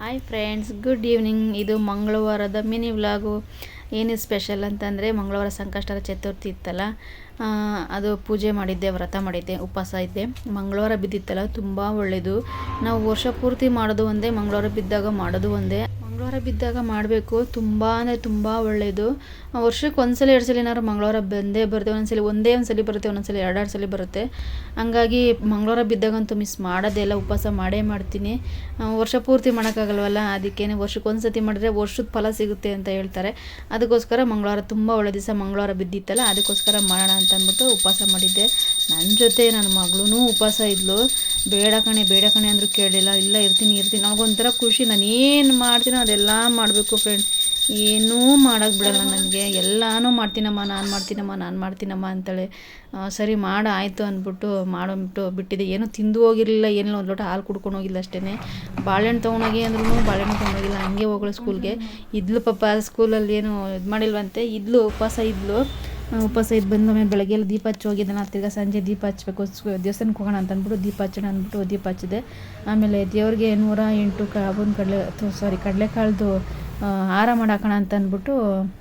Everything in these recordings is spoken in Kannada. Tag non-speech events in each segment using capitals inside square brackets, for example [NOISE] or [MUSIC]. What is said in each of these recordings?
ಹಾಯ್ ಫ್ರೆಂಡ್ಸ್ ಗುಡ್ ಈವ್ನಿಂಗ್ ಇದು ಮಂಗಳವಾರದ ಮಿನಿ ವ್ಲಾಗು ಏನು ಸ್ಪೆಷಲ್ ಅಂತಂದರೆ ಮಂಗಳವಾರ ಸಂಕಷ್ಟರ ಚತುರ್ಥಿ ಇತ್ತಲ್ಲ. ಅದು ಪೂಜೆ ಮಾಡಿದ್ದೆ, ವ್ರತ ಮಾಡಿದ್ದೆ, ಉಪವಾಸ ಇದ್ದೆ. ಮಂಗಳವಾರ ಬಿದ್ದಿತ್ತಲ್ಲ, ತುಂಬ ಒಳ್ಳೆಯದು ನಾವು ವರ್ಷ ಪೂರ್ತಿ ಮಾಡೋದು ಒಂದೇ, ಮಂಗಳವಾರ ಬಿದ್ದಾಗ ಮಾಡೋದು ಒಂದೇ. ಮಂಗಳವಾರ ಬಿದ್ದಾಗ ಮಾಡಬೇಕು. ತುಂಬ ಅಂದರೆ ತುಂಬ ಒಳ್ಳೆಯದು ವರ್ಷಕ್ಕೆ ಒಂದ್ಸಲ, ಎರಡು ಸಲ ಏನಾದ್ರು ಮಂಗಳವಾರ ಬಂದೇ ಬರುತ್ತೆ. ಒಂದೊಂದ್ಸಲಿ ಒಂದೇ ಒಂದು ಸಲ ಬರುತ್ತೆ ಒಂದೊಂದ್ಸಲಿ ಎರಡೆರಡು ಸಲ ಬರುತ್ತೆ. ಹಂಗಾಗಿ ಮಂಗಳವಾರ ಬಿದ್ದಾಗಂತೂ ಮಿಸ್ ಮಾಡೋದೇ ಇಲ್ಲ. ಉಪವಾಸ ಮಾಡೇ ಮಾಡ್ತೀನಿ. ವರ್ಷ ಪೂರ್ತಿ ಮಾಡೋಕ್ಕಾಗಲ್ವಲ್ಲ? ಅದಕ್ಕೇನೆ ವರ್ಷಕ್ಕೆ ಒಂದು ಸತಿ ಮಾಡಿದ್ರೆ ವರ್ಷದ ಫಲ ಸಿಗುತ್ತೆ ಅಂತ ಹೇಳ್ತಾರೆ. ಅದಕ್ಕೋಸ್ಕರ ಮಂಗಳವಾರ ತುಂಬ ಒಳ್ಳೆ ದಿವಸ ಮಂಗಳವಾರ ಬಿದ್ದಿತ್ತಲ್ಲ, ಅದಕ್ಕೋಸ್ಕರ ಮಾಡೋಣ ಅಂತ ಅಂದ್ಬಿಟ್ಟು ಉಪವಾಸ ಮಾಡಿದ್ದೆ. ನನ್ನ ಜೊತೆ ನನ್ನ ಮಗಳೂ ಉಪವಾಸ ಇದ್ಲು. ಬೇಡ ಕಣೆ ಬೇಡ ಕಣೆ ಅಂದರೂ ಕೇಳಲಿಲ್ಲ. ಇಲ್ಲ, ಇರ್ತೀನಿ ಇರ್ತೀನಿ. ನನಗೊಂಥರ ಖುಷಿ. ನಾನು ಏನು ಮಾಡ್ತೀನೋ ಅದೆಲ್ಲ ಮಾಡಬೇಕು ಫ್ರೆಂಡ್ ಏನೂ ಮಾಡೋಕ್ಕೆ ಬಿಡಲ್ಲ ನನಗೆ. ಎಲ್ಲನೂ ಮಾಡ್ತೀನಮ್ಮ, ನಾನು ಮಾಡ್ತೀನಮ್ಮ ನಾನು ಮಾಡ್ತೀನಮ್ಮ ಅಂತೇಳಿ. ಸರಿ ಮಾಡ, ಆಯಿತು ಅಂದ್ಬಿಟ್ಟು ಮಾಡ್ಬಿಟ್ಟು ಬಿಟ್ಟಿದ್ದೆ ಏನೂ ತಿಂದು ಹೋಗಿರಲಿಲ್ಲ, ಏನಿಲ್ಲ. ಒಂದು ಲೋಟ ಹಾಲು ಕುಡ್ಕೊಂಡು ಹೋಗಿಲ್ಲ ಅಷ್ಟೇ ಬಾಳೆಹಣ್ಣು ತೊಗೊಂಡೋಗಿ ಅಂದ್ರೂ ಬಾಳೆಹಣ್ಣು ತೊಗೊಂಡೋಗಿಲ್ಲ ಹಂಗೆ ಹೋಗೋಳು ಸ್ಕೂಲ್ಗೆ ಇದ್ಲು ಪಾಪ ಸ್ಕೂಲಲ್ಲಿ ಏನು ಇದು ಮಾಡಿಲ್ವಂತೆ. ಇದ್ಲು, ಉಪವಾಸ ಇದ್ಲು. ಉಪವಾಸ ಇದ್ದು ಬಂದ ಮೇಲೆ ಬೆಳಗ್ಗೆ ಎಲ್ಲ ದೀಪ ಹಚ್ಚಿ ಹೋಗಿದ್ದೆ ನಾನು ತಿರ್ಗಾ ಸಂಜೆ ದೀಪ ಹಚ್ಚಬೇಕು ದೇವಸ್ಥಾನಕ್ಕೆ ಹೋಗೋಣ ಅಂತ ಅಂದ್ಬಿಟ್ಟು ದೀಪ ಹಚ್ಚೋಣ ಅಂದ್ಬಿಟ್ಟು ದೀಪ ಹಚ್ಚಿದೆ. ಆಮೇಲೆ ದೇವ್ರಿಗೆ ನೂರ ಎಂಟು ಕಾಬೂನ್ ಕಡಲೆ ಸಾರಿ ಕಡಲೆಕಾಳ್ದು ಹಾರ ಮಾಡಾಕೋಣ ಅಂತ ಅಂದ್ಬಿಟ್ಟು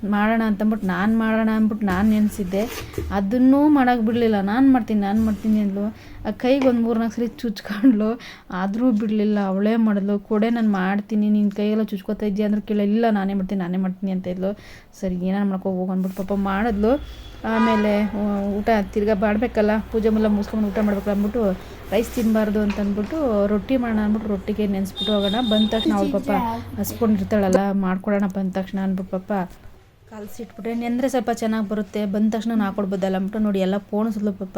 ಮಾಡೋಣ ಅಂತಂದ್ಬಿಟ್ಟು ನಾನು ಮಾಡೋಣ ಅಂದ್ಬಿಟ್ಟು ನಾನು ನೆನೆಸಿದ್ದೆ ಅದನ್ನೂ ಮಾಡೋಕೆ ಬಿಡಲಿಲ್ಲ. ನಾನು ಮಾಡ್ತೀನಿ ನಾನು ಮಾಡ್ತೀನಿ ಅಂದ್ಲು. ಆ ಕೈಗೆ ಒಂದು ಮೂರು ನಾಲ್ಕು ಸರಿ ಚುಚ್ಕೊಂಡ್ಲು. ಆದರೂ ಬಿಡಲಿಲ್ಲ. ಅವಳೇ ಮಾಡಿದ್ಲು. ಕೊಡೆ ನಾನು ಮಾಡ್ತೀನಿ. ನಿನ್ನ ಕೈಯೆಲ್ಲ ಚುಚ್ಕೋತಾ ಇದೆಯಾ ಅಂದ್ರೆ ಕೇಳ ಇಲ್ಲ ನಾನೇ ಮಾಡ್ತೀನಿ ನಾನೇ ಮಾಡ್ತೀನಿ ಅಂತ ಇದ್ಲು. ಸರಿ ಏನಾರು ಮಾಡ್ಕೊ ಹೋಗು ಅಂದ್ಬಿಟ್ಟು ಪಾಪ ಮಾಡಿದ್ಲು. ಆಮೇಲೆ ಊಟ ತಿರ್ಗಾ ಮಾಡಬೇಕಲ್ಲ ಪೂಜೆ ಮುಲ್ಲ ಮುಗಿಸ್ಕೊಂಡು ಊಟ ಮಾಡ್ಬೇಕಲ್ಲ ಅಂದ್ಬಿಟ್ಟು ರೈಸ್ ತಿನ್ನಬಾರ್ದು ಅಂತ ಅಂದ್ಬಿಟ್ಟು ರೊಟ್ಟಿ ಮಾಡೋಣ ಅಂದ್ಬಿಟ್ಟು ರೊಟ್ಟಿಗೆ ನೆನೆಸ್ಬಿಟ್ಟು ಹೋಗೋಣ. ಬಂದ ತಕ್ಷಣ ಅವಳು ಪಾಪ ಹಸ್ಕೊಂಡಿರ್ತಾಳಲ್ಲ ಮಾಡ್ಕೊಡೋಣ ಬಂದ ತಕ್ಷಣ ಅಂದ್ಬಿಟ್ಟು ಪಾಪ. ಕಲಸಿಟ್ಬಿಟ್ರೆ ನೆಂದರೆ ಸ್ವಲ್ಪ ಚೆನ್ನಾಗಿ ಬರುತ್ತೆ. ಬಂದ ತಕ್ಷಣ ನಾನು ಹಾಕೊಡ್ಬೋದಲ್ಲ ಅಂದ್ಬಿಟ್ಟು ನೋಡಿ ಎಲ್ಲ ಪೋಣಿಸಿದ್ಲು ಪಾಪ.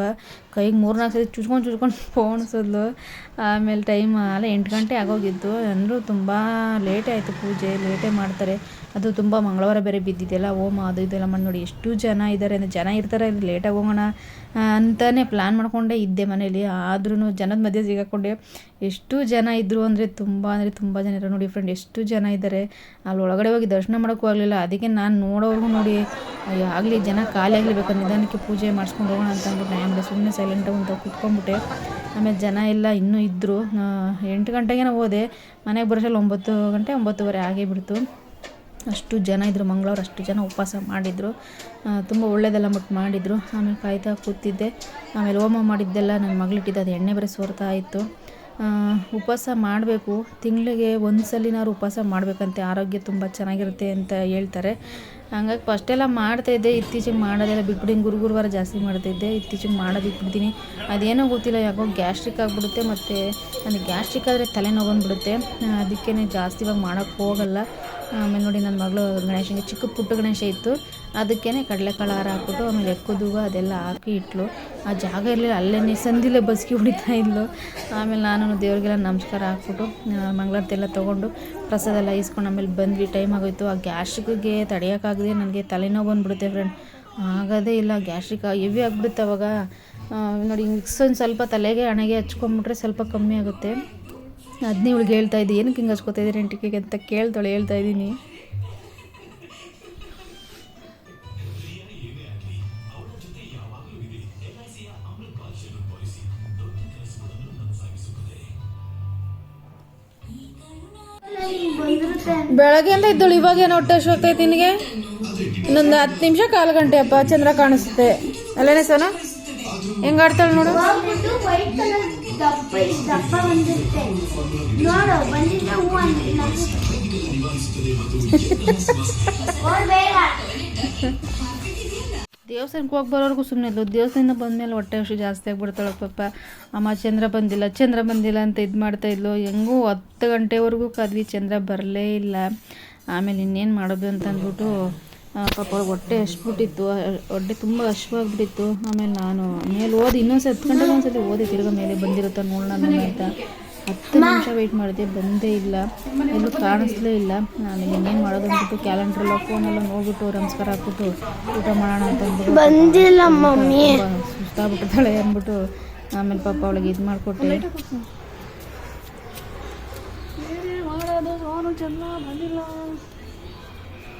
ಕೈಗೆ ಮೂರ್ನಾಲ್ಕು ಸರಿ ಚುಚ್ಕೊಂಡು ಚುಚ್ಕೊಂಡು [LAUGHS] ಪೋಣಿಸಿದ್ಲು ಆಮೇಲೆ ಟೈಮ್ ಅಲ್ಲ ಎಂಟು ಗಂಟೆ ಆಗೋಗಿತ್ತು. ಅಂದರೂ ತುಂಬ ಲೇಟೇ ಆಯಿತು ಪೂಜೆ. ಲೇಟೇ ಮಾಡ್ತಾರೆ. ಅದು ತುಂಬ ಮಂಗಳವಾರ ಬೇರೆ ಬಿದ್ದಿದೆಯಲ್ಲ, ಹೋಮ ಅದು ಇದೆಲ್ಲ ಮಾಡಿ ನೋಡಿ ಎಷ್ಟು ಜನ ಇದ್ದಾರೆ ಅಂದರೆ ಜನ ಇರ್ತಾರೆ ಇಲ್ಲಿ ಲೇಟಾಗಿ ಹೋಗೋಣ ಅಂತಲೇ ಪ್ಲ್ಯಾನ್ ಮಾಡಿಕೊಂಡೇ ಇದ್ದೆ ಮನೇಲಿ. ಆದ್ರೂ ಜನದ ಮಧ್ಯೆ ಸಿಗಾಕೊಂಡೆ. ಎಷ್ಟು ಜನ ಇದ್ದರು ಅಂದರೆ ತುಂಬ ಅಂದರೆ ತುಂಬ ಜನ ಇರೋ ನೋಡಿ ಫ್ರೆಂಡ್ ಎಷ್ಟು ಜನ ಇದ್ದಾರೆ ಅಲ್ಲಿ ಒಳಗಡೆ ಹೋಗಿ ದರ್ಶನ ಮಾಡೋಕ್ಕೂ ಆಗಲಿಲ್ಲ. ಅದಕ್ಕೆ ನಾನು ನೋಡೋರ್ಗು ನೋಡಿ, ಅಯ್ಯೋ, ಆಗಲಿ ಜನ ಖಾಲಿ ಆಗಲಿ ಬೇಕು ನಿಧಾನಕ್ಕೆ ಪೂಜೆ ಮಾಡಿಸ್ಕೊಂಡು ಹೋಗೋಣ ಅಂತ ಅಂದ್ಬಿಟ್ಟು ಆಮೇಲೆ ಸುಮ್ಮನೆ ಸೈಲೆಂಟಾಗಿ ಅಂತ ಕುತ್ಕೊಂಡ್ಬಿಟ್ಟೆ. ಆಮೇಲೆ ಜನ ಎಲ್ಲ ಇನ್ನೂ ಇದ್ದರು ಎಂಟು ಗಂಟೆಗೆ ಹೋದೆ. ಮನೆಗೆ ಬರೋಷ್ಟಲ್ಲಿ ಒಂಬತ್ತು ಗಂಟೆ, ಒಂಬತ್ತುವರೆ ಆಗೇ ಬಿಡ್ತು. ಅಷ್ಟು ಜನ ಇದ್ದರು ಮಂಗಳವಾರ ಅಷ್ಟು ಜನ ಉಪವಾಸ ಮಾಡಿದರು. ತುಂಬ ಒಳ್ಳೇದೆಲ್ಲ ಮುಟ್ಟು ಮಾಡಿದರು. ಆಮೇಲೆ ಕಾಯ್ತಾ ಕೂತಿದ್ದೆ. ಆಮೇಲೆ ಹೋಮ ಮಾಡಿದ್ದೆಲ್ಲ ನನ್ನ ಮಗಳಿಟ್ಟಿದ್ದೆ ಅದು ಎಣ್ಣೆ ಬರೆ ಸೋರ್ತಾ ಇತ್ತು. ಉಪವಾಸ ಮಾಡಬೇಕು. ತಿಂಗಳಿಗೆ ಒಂದು ಸಲಿನಾರು ಉಪವಾಸ ಮಾಡಬೇಕಂತೆ. ಆರೋಗ್ಯ ತುಂಬ ಚೆನ್ನಾಗಿರುತ್ತೆ ಅಂತ ಹೇಳ್ತಾರೆ. ಹಂಗಾಗಿ ಫಸ್ಟೆಲ್ಲ ಮಾಡ್ತಾಯಿದ್ದೆ ಇತ್ತೀಚೆಗೆ ಮಾಡೋದೆಲ್ಲ ಬಿಟ್ಬಿಟ್ಟಿನಿ ಗುರು ಗುರುವಾರ ಜಾಸ್ತಿ ಮಾಡ್ತಾಯಿದ್ದೆ ಇತ್ತೀಚೆಗೆ ಮಾಡೋದು ಇಟ್ಬಿಡ್ತೀನಿ ಅದೇನೋ ಗೊತ್ತಿಲ್ಲ, ಯಾಕೋ ಗ್ಯಾಸ್ಟ್ರಿಕ್ ಆಗಿಬಿಡುತ್ತೆ ಮತ್ತು ನನಗೆ ಗ್ಯಾಸ್ಟ್ರಿಕ್ ಆದರೆ ತಲೆನೋವು ಬಂದುಬಿಡುತ್ತೆ. ಅದಕ್ಕೇ ಜಾಸ್ತಿ ಇವಾಗ ಮಾಡೋಕ್ಕೆ ಹೋಗಲ್ಲ. ಆಮೇಲೆ ನೋಡಿ ನನ್ನ ಮಗಳು ಗಣೇಶನಿಗೆ ಚಿಕ್ಕ ಪುಟ್ಟ ಗಣೇಶ ಇತ್ತು. ಅದಕ್ಕೇ ಕಡಲೆಕಾಳು ಹಾರ ಹಾಕ್ಬಿಟ್ಟು ಆಮೇಲೆ ಎಕ್ಕುದುಗ ಅದೆಲ್ಲ ಹಾಕಿ ಇಟ್ಲು. ಆ ಜಾಗ ಇರಲಿಲ್ಲ ಅಲ್ಲೇ ಸಂದಿಲೆ ಬಸ್ಕಿ ಹೊಡಿತಾ ಇದ್ಲು. ಆಮೇಲೆ ನಾನು ದೇವ್ರಿಗೆಲ್ಲ ನಮಸ್ಕಾರ ಹಾಕ್ಬಿಟ್ಟು ಮಂಗಳಾರತಿಯೆಲ್ಲ ತೊಗೊಂಡು ಪ್ರಸಾದ ಎಲ್ಲ ಇಸ್ಕೊಂಡು ಆಮೇಲೆ ಬಂದ್ವಿ. ಟೈಮ್ ಆಗೋಯ್ತು. ಆ ಗ್ಯಾಸ್ಟ್ರಿಕ್ಗೆ ತಡೆಯೋಕ್ಕಾಗದೆ ನನಗೆ ತಲೆನೋವು ಬಂದುಬಿಡುತ್ತೆ ಫ್ರೆಂಡ್ ಆಗೋದೇ ಇಲ್ಲ, ಗ್ಯಾಸ್ಟ್ರಿಕ್ ಹೆವಿ ಆಗಿಬಿಡುತ್ತೆ ಅವಾಗ. ನೋಡಿ ಮಿಕ್ಸ್ ಒಂದು ಸ್ವಲ್ಪ ತಲೆಗೆ ಹಣೆಗೆ ಹಚ್ಕೊಂಬಿಟ್ರೆ ಸ್ವಲ್ಪ ಕಮ್ಮಿ ಆಗುತ್ತೆ. ಅದನ್ನೇ ಇವಳಿಗೆ ಹೇಳ್ತಾ ಇದ್ದೆ, ಏನಕ್ಕೆ ಹಿಂಗೆ ಹಚ್ಕೋತಾ ಇದ್ದೀರಿ ಎಂಟಿಕೆಗೆ ಅಂತ ಕೇಳ್ತಾಳೆ, ಹೇಳ್ತಾ ಇದ್ದೀನಿ. ಬೆಳಗ್ಗೆ ಅಂತ ಇದ್ದಳು, ಇವಾಗ ಏನು ಹೊಟ್ಟೆ ಹೋಗ್ತೈತೆ ನಿನಗೆ? ಇನ್ನೊಂದು ಹತ್ತು ನಿಮಿಷ ಕಾಲು ಗಂಟೆ, ಅಪ್ಪ, ಚಂದ್ರ ಕಾಣಿಸುತ್ತೆ. ಅಲ್ಲೇನೆ ಸೋನ? ಹೆಂಗಾಡ್ತಾಳೆ ನೋಡು? ದಪ್ಪ ಇಷ್ಟು ದಪ್ಪ ಬಂದಿರುತ್ತೆ ನೋಡು ಬಂದಿದ್ದ ಹೂ ಅಂದಿಲ್ಲ ದೇವಸ್ಥಾನಕ್ಕೆ ಹೋಗಿ ಬರೋರ್ಗು ಸುಮ್ಮನೆ ಇದ್ಲು. ದೇವಸ್ಥಾನದಿಂದ ಬಂದಮೇಲೆ ಹೊಟ್ಟೆ ಹಸು ಜಾಸ್ತಿ ಆಗಿಬಿಡ್ತಾಳೆ ಪಾಪ. ಅಮ್ಮ, ಚಂದ್ರ ಬಂದಿಲ್ಲ ಚಂದ್ರ ಬಂದಿಲ್ಲ ಅಂತ ಇದು ಮಾಡ್ತಾ ಇದ್ಲು. ಹೆಂಗೂ ಹತ್ತು ಗಂಟೆವರೆಗೂ ಕದ್ವಿ, ಚಂದ್ರ ಬರಲೇ ಇಲ್ಲ. ಆಮೇಲೆ ಇನ್ನೇನು ಮಾಡೋದು ಅಂತ ಅಂದ್ಬಿಟ್ಟು ಪಾಪ ಹೊಟ್ಟೆ ಹಶ್ಬಿಟ್ಟಿತ್ತು ಹೊಟ್ಟೆ ತುಂಬ ಹಶ್ವಾಗ್ಬಿಟ್ಟಿತ್ತು ಆಮೇಲೆ ನಾನು ಮೇಲೆ ಓದಿ ಇನ್ನೊಂದ್ಸತಿ ಹತ್ತು ಗಂಟೆಗೆ ಒಂದ್ಸತಿ ಓದಿ ತಿರ್ಗಾ ಮೇಲೆ ಬಂದಿರುತ್ತ ನೋಡೋಣ ಅಂತ. ಹತ್ತು ನಿಮಿಷ ವೆಯ್ಟ್ ಮಾಡಿದೆ ಬಂದೇ ಇಲ್ಲ. ಎಲ್ಲೂ ಕಾಣಿಸ್ಲೇ ಇಲ್ಲ. ನಾನು ಇನ್ನೇನು ಮಾಡೋದು ಅಂದ್ಬಿಟ್ಟು ಕ್ಯಾಲೆಂಡ್ರಲ್ಲ ಫೋನೆಲ್ಲ ನೋಡ್ಬಿಟ್ಟು ನಮಸ್ಕಾರ ಹಾಕ್ಬಿಟ್ಟು ಊಟ ಮಾಡೋಣ ಅಂತ ಅಂದ್ಬಿಟ್ಟು ಬಂದಿಲ್ಲ ಮಮ್ಮಿ. ಸುಸ್ತಾಗ್ಬಿಟ್ಟಿದ್ದಾಳೆ ಅಂದ್ಬಿಟ್ಟು ಆಮೇಲೆ ಪಾಪ ಅವಳಿಗೆ ಇದು ಮಾಡಿಕೊಟ್ಟೆ. ಮಾಡೋದು ಅವನು ಚೆನ್ನಾಗಿ ಬಂದಿಲ್ಲ.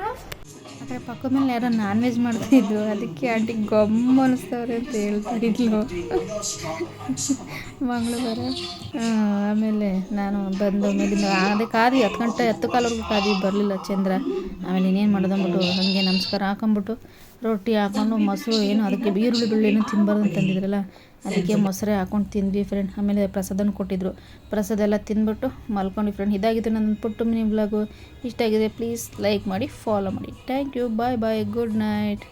ಆ ಪಕ್ಕದ ಮೇಲೆ ಯಾರೋ ನಾನ್ ವೆಜ್ ಮಾಡ್ತಿದ್ರು. ಅದಕ್ಕೆ ಆಂಟಿ ಗಮ್ಮ ಅನಿಸ್ತವ್ರೆ ಅಂತ ಹೇಳ್ತಾ ಇದ್ಲು ಮಂಗಳವಾರ ಆಮೇಲೆ ನಾನು ಬಂದು ಮೇಲಿಂದ ಅದೇ ಕಾದಿ ಹತ್ತು ಗಂಟೆ, ಹತ್ತು ಕಾಲವರೆಗೂ ಕಾದಿ ಬರಲಿಲ್ಲ ಚಂದ್ರ. ಆಮೇಲೆ ಇನ್ನೇನು ಮಾಡೋದು ಹಂಗೆ ನಮಸ್ಕಾರ ಹಾಕೊಂಬಿಟ್ಟು ರೊಟ್ಟಿ ಹಾಕೊಂಡು, ಮೊಸರು ಏನು, ಅದಕ್ಕೆ ಈರುಳ್ಳಿ ಬೆಳ್ಳಿ ಏನೂ ತಿನ್ನಬಾರ್ದು ಅಂತಂದಿದ್ರಲ್ಲ ಅದಕ್ಕೆ ಮೊಸರೇ ಹಾಕೊಂಡು ತಿಂದ್ವಿ ಫ್ರೆಂಡ್ ಆಮೇಲೆ ಪ್ರಸಾದನ ಕೊಟ್ಟಿದ್ರು. ಪ್ರಸಾದ ಎಲ್ಲ ತಿಂದ್ಬಿಟ್ಟು ಮಲ್ಕೊಂಡ್ವಿ ಫ್ರೆಂಡ್ ಇದಾಗಿತ್ತು ನನ್ನ ಪುಟ್ಟು ಮಿನಿ ಬ್ಲಾಗು ಇಷ್ಟ ಆಗಿದೆ ಪ್ಲೀಸ್ ಲೈಕ್ ಮಾಡಿ ಫಾಲೋ ಮಾಡಿ. Thank you bye bye good night